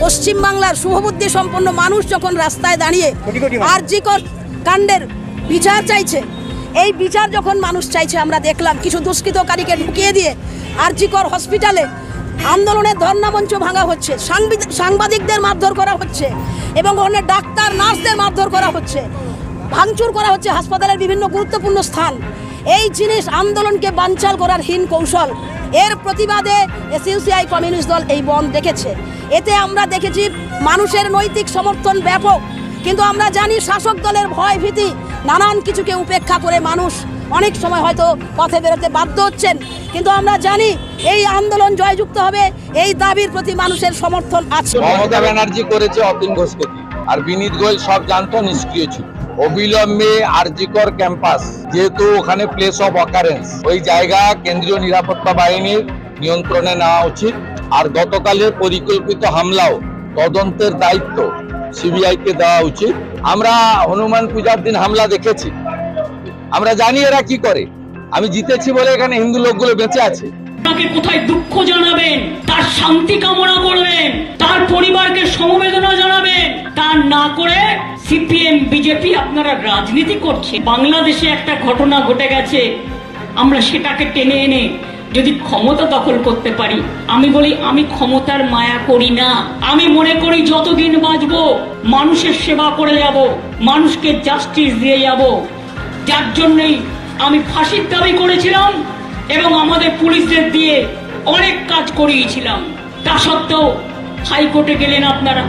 পশ্চিমবাংলার শুভবুদ্ধি সম্পন্ন মানুষ যখন রাস্তায় দাঁড়িয়ে আরজিকর কাণ্ডের বিচার চাইছে এই বিচার যখন মানুষ চাইছে আমরা দেখলাম কিছু দুষ্কৃতকারীকে ঢুকিয়ে দিয়ে আরজিকর হসপিটালে আন্দোলনের ধর্ণামঞ্চ ভাঙা হচ্ছে সাংবিদ- সাংবাদিকদের মারধর করা হচ্ছে এবং অনেক ডাক্তার নার্সদের মারধর করা হচ্ছে ভাঙচুর করা হচ্ছে হাসপাতালের বিভিন্ন গুরুত্বপূর্ণ স্থান। এই জিনিস আন্দোলনকে বানচাল করার হীন কৌশল এর প্রতিবাদে এসইউসিআই কমিউনিস্ট দল এই বন্ধ দেখেছে এতে আমরা দেখেছি মানুষের নৈতিক সমর্থন ব্যাপক, কিন্তু আমরা জানি শাসক দলের ভয় ভীতি নানান কিছুকে উপেক্ষা করে মানুষ অনেক সময় হয়তো পথে বেরোতে বাধ্য হচ্ছেন। কিন্তু আমরা জানি এই আন্দোলন জয়যুক্ত হবে, এই দাবির প্রতি মানুষের সমর্থন আছে। মমতা ব্যানার্জি করেছে অতীন ঘোষকে আর বিনীত গোয়েল সব জানতো, নিষ্ক্রিয় ছিল। অবিলম্বে আরজিকর ক্যাম্পাস, যেহেতু ওখানে প্লেস অফ অকারেন্স ওই জায়গা কেন্দ্রীয় নিরাপত্তা বাহিনীর নিয়ন্ত্রণে নেওয়া উচিত। আর গতকালের পরিকল্পিত হামলাও তদন্তের দায়িত্ব সিবিআই কে দেওয়া উচিত। আমরা হনুমান পূজার দিন হামলা দেখেছি। আমরা জানি এরা কি করে। আমি জিতেছি বলে এখানে হিন্দু লোকগুলো বেঁচে আছে। তাকে কোথায় দুঃখ জানাবেন? তার শান্তি কামনা করবেন। তার পরিবারকে সমবেদনা জানাবেন। তা না করে সিপিএম, বিজেপি আপনারা রাজনীতি করছে বাংলাদেশে একটা ঘটনা ঘটে গেছে, আমরা সেটাকে টেনে এনে যদি ক্ষমতা দখল করতে পারি, আমি বলি, আমি ক্ষমতার মায়া করি না। আমি মনে করি, যতদিন বাঁচবো, মানুষের সেবা করে যাব, মানুষকে জাস্টিস দিয়ে যাব। যার জন্যই আমি ফাঁসির দাবি করেছিলাম এবং আমাদের পুলিশদের দিয়ে অনেক কাজ করিয়েছিলাম। তা সত্ত্বেও হাইকোর্টে গেলেন আপনারা।